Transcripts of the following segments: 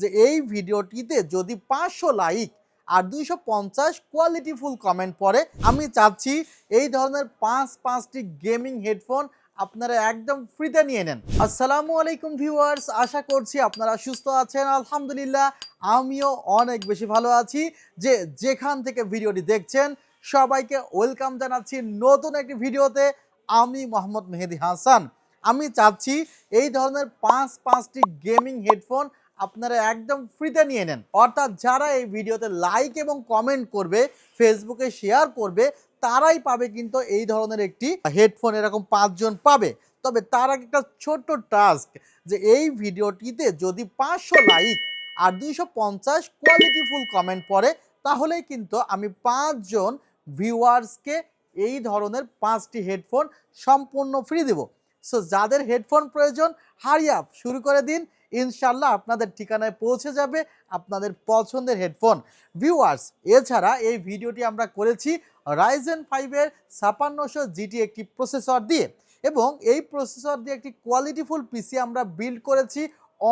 যে এই ভিডিওটিতে যদি পাঁচশো লাইক আর দুইশো পঞ্চাশ কোয়ালিটিফুল কমেন্ট পড়ে, আমি চাচ্ছি এই ধরনের পাঁচ পাঁচটি গেমিং হেডফোন আপনারা একদম ফ্রিতে নিয়ে নেন। আসসালামু আলাইকুম ভিউয়ার্স আশা করছি আপনারা সুস্থ আছেন। আলহামদুলিল্লাহ, আমিও অনেক বেশি ভালো আছি যে যেখান থেকে ভিডিওটি দেখছেন, সবাইকে ওয়েলকাম জানাচ্ছি নতুন একটি ভিডিওতে। আমি মোহাম্মদ মেহেদি হাসান। আমি চাচ্ছি এই ধরনের পাঁচ পাঁচটি গেমিং হেডফোন আপনারা একদম ফ্রিতে নিয়ে নেন। অর্থাৎ যারা এই ভিডিওতে লাইক এবং কমেন্ট করবে ফেসবুকে শেয়ার করবে, তারাই পাবে কিন্তু এই ধরনের একটি হেডফোন এরকম পাঁচজন পাবে। তবে তার একটা ছোট্ট টাস্ক যে এই ভিডিওটিতে যদি পাঁচশো লাইক আর দুইশো পঞ্চাশ কোয়ালিটিফুল কমেন্ট পড়ে, তাহলেই কিন্তু আমি পাঁচজন ভিউয়ার্সকে এই ধরনের পাঁচটি হেডফোন সম্পূর্ণ ফ্রি দেব। সো যাদের হেডফোন প্রয়োজন হারিয়াপ শুরু করে দিন। ইনশাল্লাহ আপনাদের ঠিকানায় পৌঁছে যাবে আপনাদের পছন্দের হেডফোন। ভিউয়ার্স, এছাড়া এই ভিডিওটি আমরা করেছি রাইজেন ফাইভের ছাপান্নশো জিটি একটি প্রসেসর দিয়ে এবং এই প্রসেসর দিয়ে একটি কোয়ালিটিফুল পিসি আমরা বিল্ড করেছি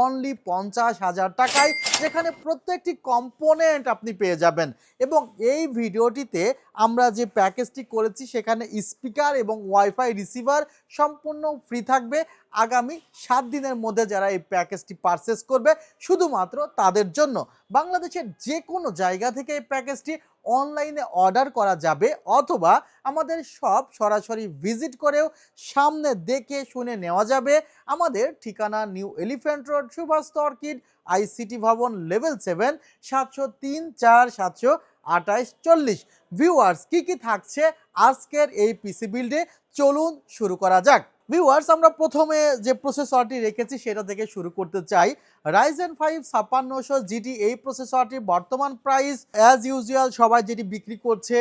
অনলি পঞ্চাশ হাজার টাকায় যেখানে প্রত্যেকটি কম্পোনেন্ট আপনি পেয়ে যাবেন। এবং এই ভিডিওটিতে আমরা যে প্যাকেজটি করেছি, সেখানে স্পিকার এবং ওয়াইফাই রিসিভার সম্পূর্ণ ফ্রি থাকবে। আগামী সাত দিনের মধ্যে যারা এই প্যাকেজটি পারচেস করবে, শুধুমাত্র তাদের জন্য। বাংলাদেশের যে কোনো জায়গা থেকে এই প্যাকেজটি অনলাইনে অর্ডার করা যাবে অথবা আমাদের সব সরাসরি ভিজিট করেও সামনে দেখে শুনে নেওয়া যাবে। আমাদের ঠিকানা new elephant road Subhash orchid ICT ভবন লেভেল সেভেন সাতশো তিন, চার, সাতশো আঠাইশ চল্লিশ। ভিউয়ার্স কী কী থাকছে? আজকের এই পিসি বিল্ডে চলুন শুরু করা যাক। ভিউয়ার্স আমরা প্রথমে যে প্রসেসরটি রেখেছি সেটা থেকে শুরু করতে চাই। রাইজেন ফাইভ ছাপ্পান্নশো জিটি এই প্রসেসরটির বর্তমান প্রাইস অ্যাজ ইউজুয়াল সবাই যেটি বিক্রি করছে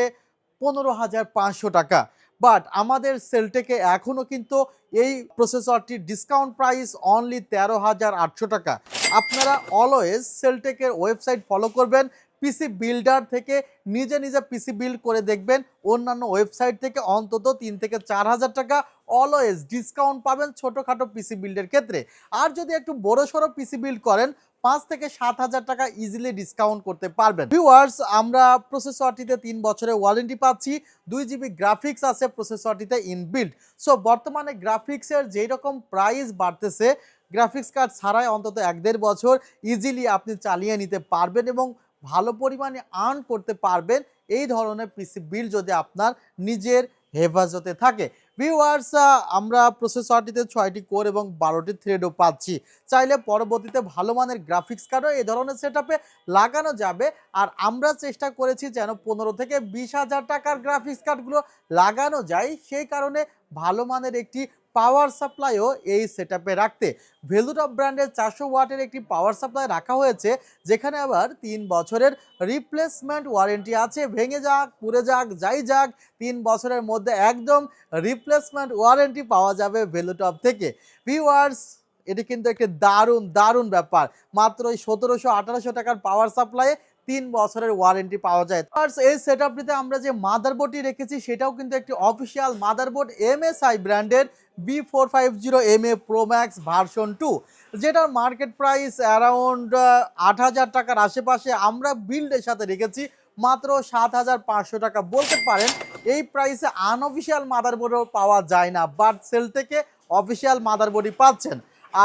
পনেরো হাজার পাঁচশো টাকা। বাট আমাদের সেলটেকে এখনও কিন্তু এই প্রসেসরটির ডিসকাউন্ট প্রাইস অনলি তেরো হাজার আটশো টাকা। আপনারা অলওয়েজ সেলটেকের ওয়েবসাইট ফলো করবেন পিসি বিল্ডার থেকে নিজে নিজে পিসি বিল্ড করে দেখবেন, অন্যান্য ওয়েবসাইট থেকে অন্তত তিন থেকে চার হাজার টাকা অলওয়েজ ডিসকাউন্ট পাবেন ছোটোখাটো পিসি বিল্ডের ক্ষেত্রে। আর যদি একটু বড় সড়ো পিসি বিল্ড করেন, পাঁচ থেকে সাত হাজার টাকা ইজিলি ডিসকাউন্ট করতে পারবেন। ভিউয়ার্স আমরা প্রসেসরটিতে তিন বছরের ওয়ারেন্টি পাচ্ছি, দুই জিবি গ্রাফিক্স আছে প্রসেসরটিতে ইনবিল্ড সো বর্তমানে গ্রাফিক্সের যেই রকম প্রাইস বাড়তেছে গ্রাফিক্স কার্ড ছাড়াই অন্তত এক দেড় বছর ইজিলি আপনি চালিয়ে নিতে পারবেন এবং ভালো পরিমাণে আর্ন করতে পারবেন। এই ধরনের পিসি বিল যদি আপনার নিজের হেফাজতে থাকে। ভিউয়ার্স আমরা প্রসেসরটিতে ছয়টি কোর এবং বারোটি থ্রেডও পাচ্ছি। চাইলে পরবর্তীতে ভালো মানের গ্রাফিক্স কার্ডও এই ধরনের সেট লাগানো যাবে। আর আমরা চেষ্টা করেছি যেন পনেরো থেকে বিশ হাজার টাকার গ্রাফিক্স কার্ডগুলো লাগানো যায়। সেই কারণে ভালো মানের একটি পাওয়ার সাপ্লাইও এই সেট রাখতে। ভেলুটপ ব্র্যান্ডের চারশো ওয়াটের একটি পাওয়ার সাপ্লাই রাখা হয়েছে, যেখানে আবার তিন বছরের রিপ্লেসমেন্ট ওয়ারেন্টি আছে। ভেঙে যাক, পুড়ে যাক, যাই যাক, তিন বছরের মধ্যে একদম রিপ্লেসমেন্ট ওয়ারেন্টি পাওয়া যাবে ভেলুটপ থেকে। ভিউয়ার্স এটি কিন্তু একটি দারুণ দারুণ ব্যাপার। মাত্র ওই সতেরোশো আঠারোশো টাকার পাওয়ার সাপ্লাইয়ে তিন বছরের ওয়ারেন্টি পাওয়া যায়। এই সেট আমরা যে মাদারবোর্ডটি রেখেছি, সেটাও কিন্তু একটি অফিসিয়াল মাদারবোর্ড এমএসআই ব্র্যান্ডের B four five zero M A pro max version two যেটার মার্কেট প্রাইস অ্যারাউন্ড আট হাজার টাকার আশেপাশে আমরা বিল্ডের সাথে রেখেছি, মাত্র সাত হাজার পাঁচশো টাকা। বলতে পারেন, এই প্রাইসে আনঅফিসিয়াল মাদারবোর্ডও পাওয়া যায় না বাট সেল থেকে অফিসিয়াল মাদারবোর্ডই পাচ্ছেন।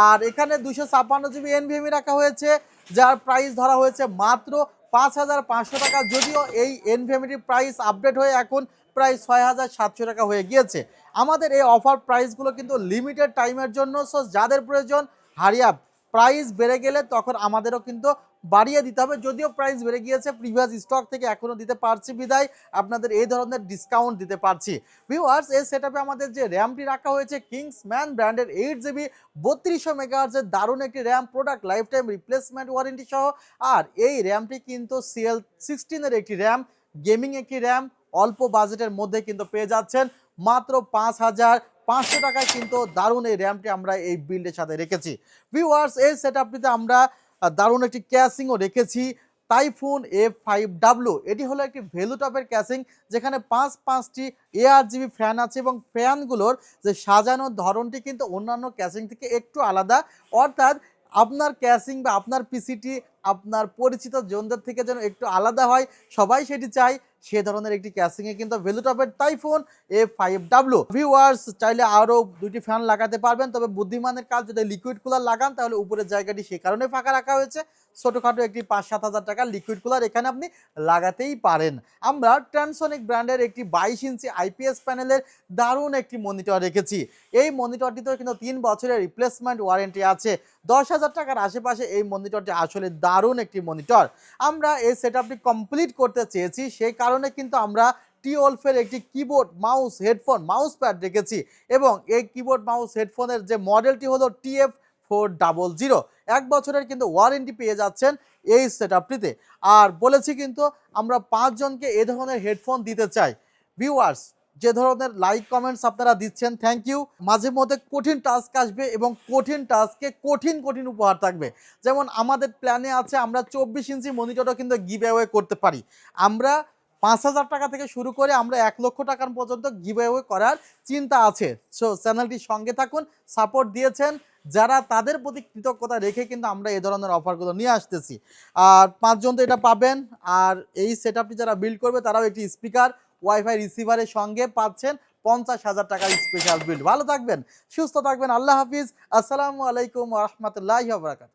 আর এখানে দুশো ছাপ্পান্ন জিবি এনভিএমই রাখা হয়েছে, যার প্রাইস ধরা হয়েছে মাত্র পাঁচ হাজার পাঁচশো টাকা। যদিও এই এনভিএমিটির প্রাইস আপডেট হয়ে এখন প্রায় ছয় হাজার সাতশো টাকা হয়ে গিয়েছে। আমাদের এই অফার প্রাইসগুলো কিন্তু লিমিটেড টাইমের জন্য সো যাদের প্রয়োজন হারিয়াপ প্রাইস বেড়ে গেলে তখন আমাদেরও কিন্তু বাড়িয়ে দিতে হবে। যদিও প্রাইস বেড়ে গিয়েছে প্রিভিয়াস স্টক থেকে এখনও দিতে পারছি বিদায়। আপনাদের এই ধরনের ডিসকাউন্ট দিতে পারছি। ভিউয়ার্স এই সেট আমাদের যে র্যামটি রাখা হয়েছে কিংস ম্যান ব্র্যান্ডের এইট জিবি বত্রিশশো মেগাহার্জের দারুণ একটি RAM product life time replacement warranty সহ। আর এই র্যামটি কিন্তু সিএল সিক্সটিনের একটি র্যাম গেমিং একটি র্যাম অল্প বাজেটের মধ্যে কিন্তু পেয়ে যাচ্ছেন। মাত্র পাঁচ হাজার পাঁচশো টাকায় কিন্তু দারুণ এই র্যামটি আমরা এই বিল্ডের সাথে রেখেছি। ভিউয়ার্স, এই সেট আপটিতে আমরা দারুণ একটি ক্যাশিংও রেখেছি। টাইফুন এফ ফাইভ ডাব্লু এটি হলো একটি ভ্যালু টপের ক্যাসিং, যেখানে পাঁচ পাঁচটি এআর জিবি ফ্যান আছে এবং ফ্যানগুলোর যে সাজানোর ধরনটি কিন্তু অন্যান্য ক্যাসিং থেকে একটু আলাদা। অর্থাৎ আপনার ক্যাশিং বা আপনার পিসিটি আপনার পরিচিত জনদের থেকে যেন একটু আলাদা হয়, সবাই সেটি চায়। সে ধরনের একটি ক্যাসিংয়ে কিন্তু ভেলুটপের Typhoon A five W viewers চাইলে আরও দুইটি ফ্যান লাগাতে পারবেন, তবে বুদ্ধিমানের কাজ যদি লিকুইড কুলার লাগান, তাহলে উপরের জায়গাটি সে কারণে ফাঁকা রাখা হয়েছে। ছোটোখাটো একটি পাঁচ সাত হাজার টাকা লিকুইড কুলার এখানে আপনি লাগাতেই পারেন। আমরা ট্রান্সনিক ব্র্যান্ডের একটি বাইশ ইঞ্চি আইপিএস প্যানেলের দারুণ একটি মনিটর রেখেছি। এই মনিটরটিতেও কিন্তু তিন বছরের রিপ্লেসমেন্ট ওয়ারেন্টি আছে। দশ হাজার টাকার আশেপাশে এই মনিটরটি আসলে দারুণ একটি মনিটর আমরা এই সেট কমপ্লিট করতে চেয়েছি, সেই কারণে কিন্তু আমরা টিওলফের একটি keyboard mouse headphone mouse pad রেখেছি এবং এই কিবোর্ড মাউস হেডফোনের যে মডেলটি হলো টিএফ ফোর ডাবল জিরো। এক বছরের কিন্তু ওয়ারেন্টি পেয়ে যাচ্ছেন এই সেট আর বলেছি কিন্তু আমরা পাঁচজনকে এ ধরনের হেডফোন দিতে চাই। ভিউয়ার্স, যে ধরনের লাইক কমেন্টস আপনারা দিচ্ছেন, থ্যাংক ইউ। মাঝে মধ্যে কঠিন টাস্ক আসবে এবং কঠিন টাস্কে কঠিন কঠিন উপহার থাকবে। যেমন আমাদের প্ল্যানে আছে, আমরা চব্বিশ ইঞ্চি মনিটরও কিন্তু গিভ অ্যাওয়ে করতে পারি। আমরা পাঁচ হাজার টাকা থেকে শুরু করে আমরা এক লক্ষ টাকার পর্যন্ত গিভ অ্যাওয়ে করার চিন্তা আছে। সো চ্যানেলটির সঙ্গে থাকুন সাপোর্ট দিয়েছেন। যারা তাদের প্রতি কৃতজ্ঞতা রেখে কিন্তু আমরা এই ধরনের অফারগুলো নিয়ে আসতেছি। আর পাঁচজন তো এটা পাবেন। আর এই সেট যারা বিল্ড করবে, তারাও একটি স্পিকার ওয়াইফাই রিসিভারের সঙ্গে পাচ্ছেন পঞ্চাশ হাজার টাকার স্পেশাল বিল্ড ভালো থাকবেন, সুস্থ থাকবেন। আল্লাহ হাফিজ। আসসালামু আলাইকুম রহমতুল্লাহ বারাকাত